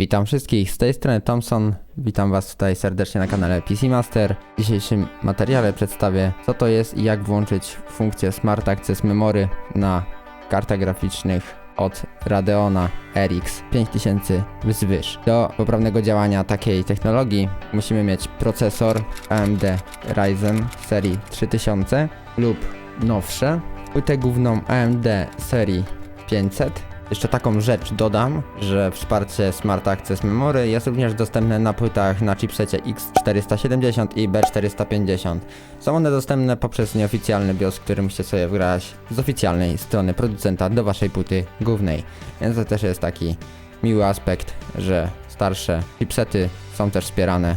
Witam wszystkich, z tej strony Thompson. Witam Was tutaj serdecznie na kanale PC Master. W dzisiejszym materiale przedstawię, co to jest i jak włączyć funkcję Smart Access Memory na kartach graficznych od Radeona RX 5000 wzwyż. Do poprawnego działania takiej technologii musimy mieć procesor AMD Ryzen serii 3000 lub nowsze, płytę główną AMD serii 500 jeszcze taką rzecz dodam, że wsparcie Smart Access Memory jest również dostępne na płytach na chipsecie X470 i B450. Są one dostępne poprzez nieoficjalny BIOS, który musicie sobie wgrać z oficjalnej strony producenta do waszej płyty głównej. Więc to też jest taki miły aspekt, że starsze chipsety są też wspierane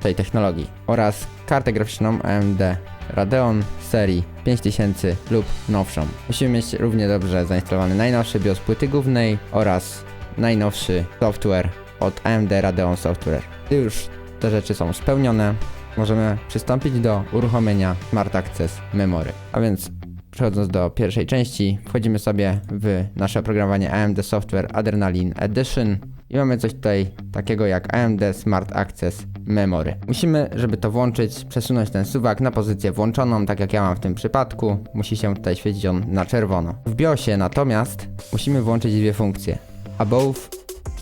tej technologii oraz kartę graficzną AMD Radeon serii 5000 lub nowszą. Musimy mieć równie dobrze zainstalowany najnowszy BIOS płyty głównej oraz najnowszy software od AMD Radeon Software. Gdy już te rzeczy są spełnione, możemy przystąpić do uruchomienia Smart Access Memory. A więc przechodząc do pierwszej części, wchodzimy sobie w nasze oprogramowanie AMD Software Adrenaline Edition i mamy coś tutaj takiego jak AMD Smart Access Memory. Musimy, żeby to włączyć, przesunąć ten suwak na pozycję włączoną, tak jak ja mam w tym przypadku. Musi się tutaj świecić on na czerwono. W BIOSie natomiast musimy włączyć dwie funkcje. Above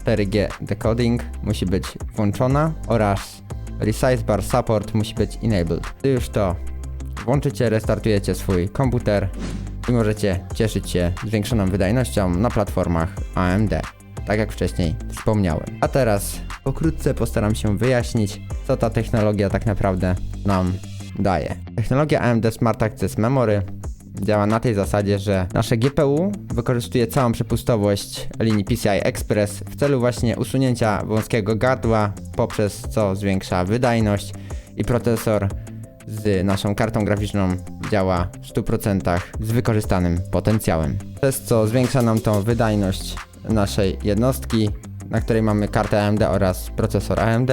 4G decoding musi być włączona oraz Resize Bar Support musi być enabled. Gdy już to włączycie, restartujecie swój komputer i możecie cieszyć się zwiększoną wydajnością na platformach AMD, tak jak wcześniej wspomniałem. A teraz pokrótce postaram się wyjaśnić, co ta technologia tak naprawdę nam daje. Technologia AMD Smart Access Memory działa na tej zasadzie, że nasze GPU wykorzystuje całą przepustowość linii PCI Express w celu właśnie usunięcia wąskiego gardła, poprzez co zwiększa wydajność i procesor z naszą kartą graficzną działa w 100% z wykorzystanym potencjałem. Przez co zwiększa nam tą wydajność naszej jednostki, na której mamy kartę AMD oraz procesor AMD,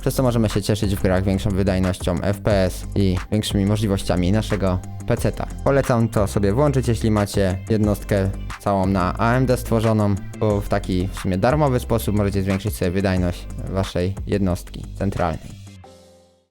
przez co możemy się cieszyć w grach większą wydajnością FPS i większymi możliwościami naszego PC-ta. Polecam to sobie włączyć, jeśli macie jednostkę całą na AMD stworzoną, bo w taki w sumie darmowy sposób możecie zwiększyć sobie wydajność waszej jednostki centralnej.